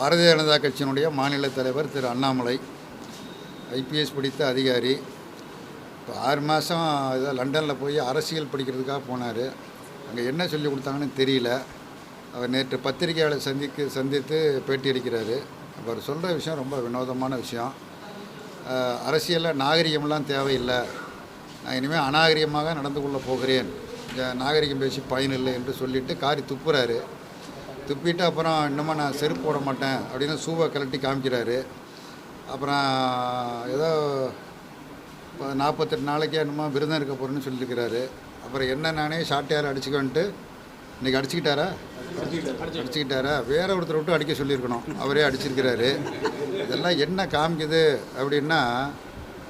பாரதிய ஜனதா கட்சியினுடைய மாநில தலைவர் திரு அண்ணாமலை ஐபிஎஸ் படித்த அதிகாரி இப்போ ஆறு மாதம் ஏதோ லண்டனில் போய் அரசியல் படிக்கிறதுக்காக போனார். அங்கே என்ன சொல்லி கொடுத்தாங்கன்னு தெரியல. அவர் நேற்று பத்திரிகையாளர் சந்திக்கு சந்தித்து பேட்டி அளிக்கிறாரு அவர் சொல்கிற விஷயம் ரொம்ப வினோதமான விஷயம். அரசியலில் நாகரிகம்லாம் தேவையில்லை. நான் இனிமேல் அநாகரிகமாக நடந்து கொள்ள போகிறேன். இந்த நாகரிகம் பேசி பயனில்லை என்று சொல்லிட்டு காரி துப்புறாரு. துப்பிட்டு அப்புறம் இன்னமும் நான் செருப்பு போட மாட்டேன் அப்படின்னு சூவை கழட்டி காமிக்கிறாரு. அப்புறம் ஏதோ இப்போ நாற்பத்தெட்டு நாளைக்கு என்னமோ விருதம் இருக்க போகிறேன்னு சொல்லியிருக்கிறாரு. அப்புறம் என்ன நானே ஷார்ட்டையார் அடிச்சுக்கன்ட்டு இன்றைக்கி அடிச்சுக்கிட்டாரா? அடிச்சுக்கிட்டாரா? வேற ஒருத்தர் விட்டு அடிக்க சொல்லியிருக்கணும். அவரே அடிச்சிருக்கிறாரு. இதெல்லாம் என்ன காமிக்குது அப்படின்னா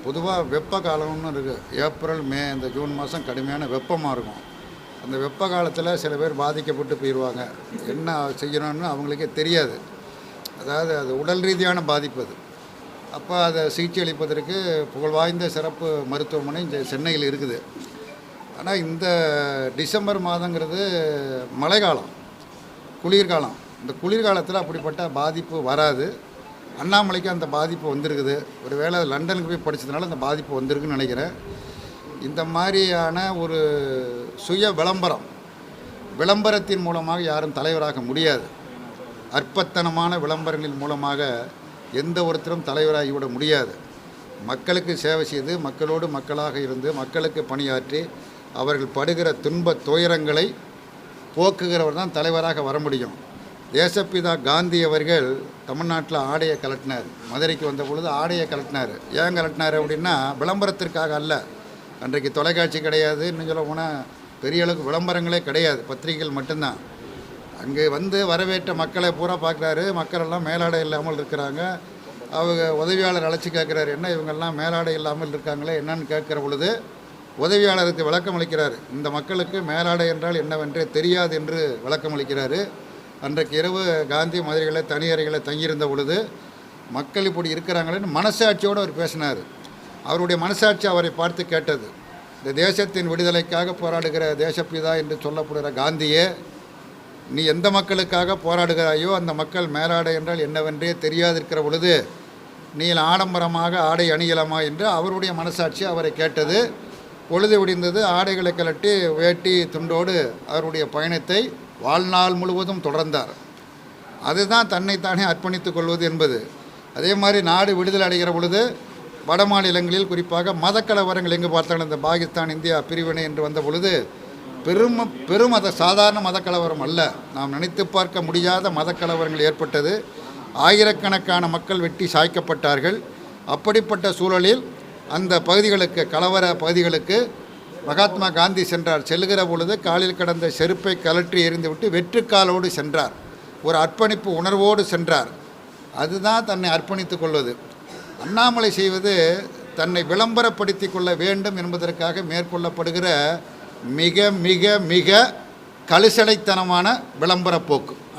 பொதுவாக வெப்ப காலம்னு இருக்குது ஏப்ரல் மே இந்த ஜூன் மாதம் கடுமையான வெப்பமாக இருக்கும். அந்த வெப்ப காலத்தில் சில பேர் பாதிக்கப்பட்டு போயிடுவாங்க என்ன செய்யணும்னு அவங்களுக்கே தெரியாது. அதாவது அது உடல் ரீதியான பாதிப்பு அது. அப்போ அதை சிகிச்சை அளிப்பதற்கு புகழ்வாய்ந்த சிறப்பு மருத்துவமனை இங்கே சென்னையில் இருக்குது. ஆனால் இந்த டிசம்பர் மாதங்கிறது மழைக்காலம் குளிர்காலம். இந்த குளிர்காலத்தில் அப்படிப்பட்ட பாதிப்பு வராது. அண்ணாமலைக்கு அந்த பாதிப்பு வந்திருக்குது. ஒரு வேளை லண்டனுக்கு போய் படித்ததுனால அந்த பாதிப்பு வந்திருக்குன்னு நினைக்கிறேன். இந்த மாதிரியான ஒரு சுய விளம்பரம் விளம்பரத்தின் மூலமாக யாரும் தலைவராக முடியாது. அற்பத்தனமான விளம்பரங்களின் மூலமாக எந்த ஒருத்தரும் தலைவராகிவிட முடியாது. மக்களுக்கு சேவை செய்து மக்களோடு மக்களாக இருந்து மக்களுக்கு பணியாற்றி அவர்கள் படுகிற துன்ப துயரங்களை போக்குகிறவர் தான் தலைவராக வர முடியும். தேசப்பிதா காந்தி அவர்கள் தமிழ்நாட்டில் ஆடையை கலட்டினார் மதுரைக்கு வந்த பொழுது ஆடையை கலட்டினார் ஏன் கலட்டினார் அப்படின்னா விளம்பரத்திற்காக அல்ல. அன்றைக்கு தொலைக்காட்சி கிடையாது இன்னும் சொல்ல போனால் பெரிய அளவுக்கு விளம்பரங்களே கிடையாது பத்திரிகைகள் மட்டும்தான். அங்கே வந்து வரவேற்ற மக்களை பூரா பார்க்குறாரு. மக்களெல்லாம் மேலாடை இல்லாமல் இருக்கிறாங்க. அவங்க உதவியாளர் அழைச்சி கேட்குறாரு என்ன இவங்கெல்லாம் மேலாடை இல்லாமல் இருக்காங்களே? என்னன்னு கேட்குற பொழுது உதவியாளருக்கு விளக்கம் அளிக்கிறார். இந்த மக்களுக்கு மேலாடை என்றால் என்னவென்றே தெரியாது என்று விளக்கம் அளிக்கிறாரு. அன்றைக்கு இரவு காந்தி மதுரையில் தனி தங்கியிருந்த பொழுது மக்கள் இப்படி இருக்கிறாங்களேன்னு மனசாட்சியோடு அவர் பேசினார். அவருடைய மனசாட்சி அவரை பார்த்து கேட்டது. இந்த தேசத்தின் விடுதலைக்காக போராடுகிற தேசப்பிதா என்று சொல்லப்படுகிற காந்தியே நீ எந்த மக்களுக்காக போராடுகிறாயோ அந்த மக்கள் மேலாடை என்றால் என்னவென்றே தெரியாதிருக்கிற பொழுது நீ ஆடம்பரமாக ஆடை அணியலாமா என்று அவருடைய மனசாட்சி அவரை கேட்டது. பொழுது விடிந்தது ஆடைகளை கலட்டி வேட்டி துண்டோடு அவருடைய பயணத்தை வாழ்நாள் முழுவதும் தொடர்ந்தார். அதுதான் தன்னைத்தானே அர்ப்பணித்துக் கொள்வது என்பது. அதே மாதிரி நாடு விடுதலை அடைகிற பொழுது வட மாநிலங்களில் குறிப்பாக மதக்கலவரங்கள் எங்கு பார்த்தாலும் இந்த பாகிஸ்தான் இந்தியா பிரிவினை என்று வந்த பொழுது பெரும் பெருமத மத சாதாரண மதக்கலவரம் அல்ல. நாம் நினைத்து பார்க்க முடியாத மதக்கலவரங்கள் ஏற்பட்டது. ஆயிரக்கணக்கான மக்கள் வெட்டி சாய்க்கப்பட்டார்கள். அப்படிப்பட்ட சூழலில் அந்த பகுதிகளுக்கு கலவர பகுதிகளுக்கு மகாத்மா காந்தி சென்றார். செல்லுகிற பொழுது காலில் கடந்த செருப்பை கலற்றி எறிந்துவிட்டு வெற்றுக்காலோடு சென்றார். ஒரு அர்ப்பணிப்பு உணர்வோடு சென்றார். அதுதான் தன்னை அர்ப்பணித்து கொள்வது. அண்ணாமலை செய்வது தன்னை விளம்பரப்படுத்தி கொள்ள வேண்டும் என்பதற்காக மேற்கொள்ளப்படுகிற மிக மிக மிக கலுசடைத்தனமான விளம்பர போக்கு.